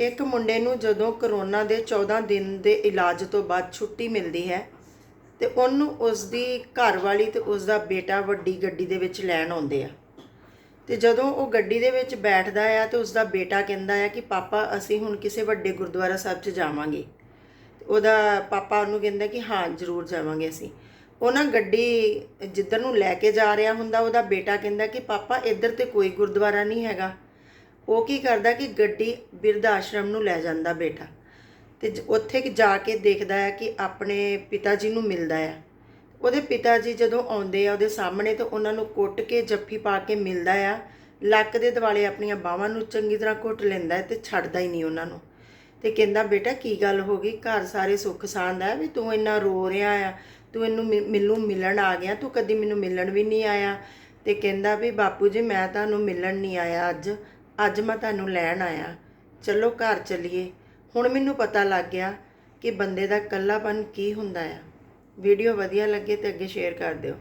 ਇੱਕ ਮੁੰਡੇ ਨੂੰ ਜਦੋਂ ਕਰੋਨਾ ਦੇ 14 ਦਿਨ ਦੇ ਇਲਾਜ ਤੋਂ ਬਾਅਦ ਛੁੱਟੀ ਮਿਲਦੀ ਹੈ ਤੇ ਉਹਨੂੰ ਉਸ ਦੀ ਘਰਵਾਲੀ ਤੇ ਉਸ ਦਾ ਬੇਟਾ ਵੱਡੀ ਗੱਡੀ ਦੇ ਵਿੱਚ ਲੈਣ ਆਉਂਦੇ ਆ। ਤੇ ਜਦੋਂ ਉਹ ਗੱਡੀ ਦੇ ਵਿੱਚ ਬੈਠਦਾ ਆ ਤੇ ਉਸ ਦਾ ਬੇਟਾ ਕਹਿੰਦਾ ਆ ਕਿ ਪਾਪਾ, ਅਸੀਂ ਹੁਣ ਕਿਸੇ ਵੱਡੇ ਗੁਰਦੁਆਰਾ ਸਾਹਿਬ 'ਚ ਜਾਵਾਂਗੇ। ਉਹਦਾ ਪਾਪਾ ਉਹਨੂੰ ਕਹਿੰਦਾ ਕਿ ਹਾਂ, ਜ਼ਰੂਰ ਜਾਵਾਂਗੇ ਅਸੀਂ। ਉਹ ਨਾ ਗੱਡੀ ਜਿੱਧਰ ਨੂੰ ਲੈ ਕੇ ਜਾ ਰਿਹਾ ਹੁੰਦਾ, ਉਹਦਾ ਬੇਟਾ ਕਹਿੰਦਾ ਕਿ ਪਾਪਾ, ਇੱਧਰ ਤੇ ਕੋਈ ਗੁਰਦੁਆਰਾ ਨਹੀਂ ਹੈਗਾ। ਉਹ ਕੀ ਕਰਦਾ ਕਿ ਗੱਡੀ ਬਿਰਧ ਆਸ਼ਰਮ ਨੂੰ ਲੈ ਜਾਂਦਾ ਬੇਟਾ ਤੇ ਉੱਥੇ ਜਾ ਕੇ ਦੇਖਦਾ ਹੈ ਕਿ ਆਪਣੇ ਪਿਤਾ ਜੀ ਨੂੰ ਮਿਲਦਾ ਹੈ। ਉਹਦੇ ਪਿਤਾ ਜੀ ਜਦੋਂ ਆਉਂਦੇ ਆ ਉਹਦੇ ਸਾਹਮਣੇ ਤੇ ਉਹਨਾਂ ਨੂੰ ਕੁੱਟ ਕੇ, ਜੱਫੀ ਪਾ ਕੇ ਮਿਲਦਾ ਆ। ਲੱਕ ਦੇ ਦਿਵਾਲੇ ਆਪਣੀਆਂ ਬਾਹਾਂ ਨੂੰ ਚੰਗੀ ਤਰ੍ਹਾਂ ਘੁੱਟ ਲੈਂਦਾ ਹੈ ਤੇ ਛੱਡਦਾ ਹੀ ਨਹੀਂ ਉਹਨਾਂ ਨੂੰ। ਤੇ ਕਹਿੰਦਾ, ਬੇਟਾ, ਕੀ ਗੱਲ ਹੋ ਗਈ? ਘਰ ਸਾਰੇ ਸੁੱਖ ਸਾਂਦ ਹੈ ਵੀ ਤੂੰ ਇੰਨਾ ਰੋ ਰਿਹਾ ਆ, ਤੂੰ ਇਹਨੂੰ ਮਿ- ਮੈਨੂੰ ਮਿਲਣ ਆ ਗਿਆ, ਤੂੰ ਕਦੀ ਮੈਨੂੰ ਮਿਲਣ ਵੀ ਨਹੀਂ ਆਇਆ? ਤੇ ਕਹਿੰਦਾ ਵੀ, ਬਾਪੂ ਜੀ, ਮੈਂ ਤੁਹਾਨੂੰ ਮਿਲਣ ਨਹੀਂ ਆਇਆ ਅੱਜ। ਅੱਜ ਮੈਂ ਤੁਹਾਨੂੰ ਲੈਣ ਆਇਆ। ਚਲੋ ਘਰ ਚੱਲੀਏ। ਹੁਣ ਮੈਨੂੰ ਪਤਾ ਲੱਗ ਗਿਆ ਕਿ ਬੰਦੇ ਦਾ ਇਕੱਲਾਪਨ ਕੀ ਹੁੰਦਾ ਆ। ਵੀਡੀਓ ਵਧੀਆ ਲੱਗੇ ਤੇ ਅੱਗੇ ਸ਼ੇਅਰ ਕਰ ਦਿਓ।